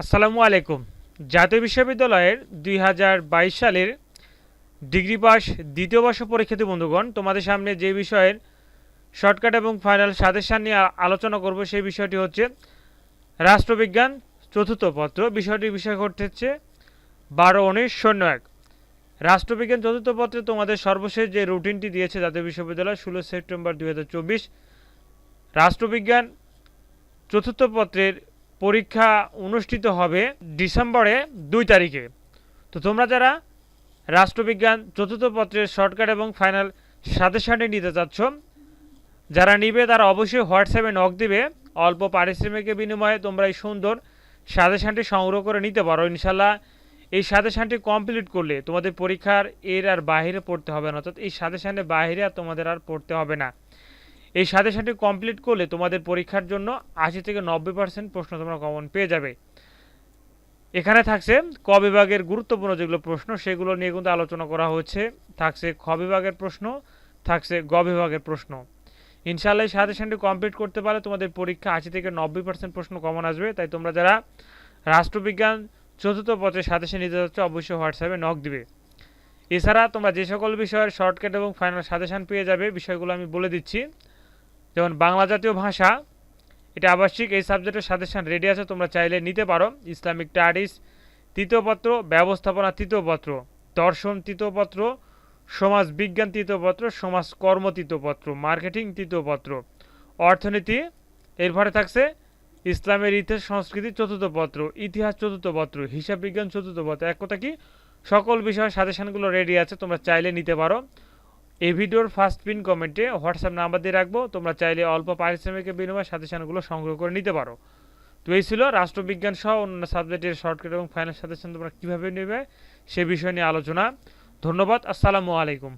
আসসালামু আলাইকুম। জাতীয় বিশ্ববিদ্যালয়ের দুই হাজার বাইশ সালের ডিগ্রি পাস দ্বিতীয় বর্ষ পরীক্ষার্থী বন্ধুগণ, তোমাদের সামনে যে বিষয়ের শর্টকাট এবং ফাইনাল সাজেশান নিয়ে আলোচনা করব সেই বিষয়টি হচ্ছে রাষ্ট্রবিজ্ঞান চতুর্থ পত্র। বিষয়টির বিষয় করতে হচ্ছে বারো উনিশ শূন্য এক। রাষ্ট্রবিজ্ঞান চতুর্থ পত্রে তোমাদের সর্বশেষ যে রুটিনটি দিয়েছে জাতীয় বিশ্ববিদ্যালয়, ষোলো সেপ্টেম্বর দুই হাজার চব্বিশ, রাষ্ট্রবিজ্ঞান চতুর্থ পত্রের পরীক্ষা অনুষ্ঠিত হবে ডিসেম্বরে দুই তারিখে। তো তোমরা যারা রাষ্ট্রবিজ্ঞান চতুর্থ পত্রের শর্টকাট এবং ফাইনাল সাজেশনটি নিতে চাচ্ছ, যারা নিবে তারা অবশ্যই হোয়াটসঅ্যাপে নক দিবে। অল্প পারিশ্রমিকের বিনিময়ে তোমরা এই সুন্দর সাজেশনটি সংগ্রহ করে নিতে পারো। ইনশাল্লাহ এই সাজেশনটি কমপ্লিট করলে তোমাদের পরীক্ষার এর আর বাইরে পড়তে হবে না, অর্থাৎ এই সাজেশনের বাইরে আর তোমাদের আর পড়তে হবে না। এই সাজেশনটি কমপ্লিট করলে তোমাদের পরীক্ষার জন্য আশি থেকে নব্বই পার্সেন্ট প্রশ্ন তোমরা কমন পেয়ে যাবে। এখানে থাকছে ক বিভাগের গুরুত্বপূর্ণ যেগুলো প্রশ্ন, সেগুলো নিয়ে কিন্তু আলোচনা করা হচ্ছে। থাকছে খ বিভাগের প্রশ্ন, থাকছে গ বিভাগের প্রশ্ন। ইনশাআল্লাহ এই সাজেশনটি কমপ্লিট করতে পারলে তোমাদের পরীক্ষা আশি থেকে নব্বই পার্সেন্ট প্রশ্ন কমন আসবে। তাই তোমরা যারা রাষ্ট্রবিজ্ঞান চতুর্থ পত্রের সাজেশন নিতে যাচ্ছ, অবশ্যই হোয়াটসঅ্যাপে নক দিবে। এছাড়া তোমরা যে সকল বিষয়ের শর্টকাট এবং ফাইনাল সাজেশন পেয়ে যাবে, বিষয়গুলো আমি বলে দিচ্ছি। যেমন বাংলা জাতীয় ভাষা, এটা আবাসিক এই সাবজেক্টের সাজেশন রেডি আছে, তোমরা চাইলে নিতে পারো। ইসলামিক স্টাডিজ তৃতীয় পত্র, ব্যবস্থাপনা তৃতীয় পত্র, দর্শন তৃতীয় পত্র, সমাজ বিজ্ঞান তৃতীয় পত্র, সমাজ কর্ম তৃতীয় পত্র, মার্কেটিং তৃতীয় পত্র। অর্থনীতি, এরপরে থাকছে ইসলামের ইতিহাস, সংস্কৃতি চতুর্থ পত্র, ইতিহাস চতুর্থ পত্র, হিসাব বিজ্ঞান চতুর্থ পত্র, এক কথা কি? সকল বিষয়ের সাজেশনগুলো রেডি আছে, তোমরা চাইলে নিতে পারো। এই ভিডিওর ফার্স্ট পিন কমেন্টে হোয়াটসঅ্যাপ নাম্বার দিয়ে রাখব। তোমরা চাইলে অল্প পারিশ্রমিকের বিনিময়ে সাজেশনগুলো সংগ্রহ করে নিতে পারো। তো এই ছিল রাষ্ট্রবিজ্ঞান সহ অন্যান্য সাবজেক্টের শর্টকাট এবং ফাইনাল সাজেশন তোমরা কীভাবে নেবে সে বিষয় নিয়ে আলোচনা। ধন্যবাদ, আসসালামু আলাইকুম।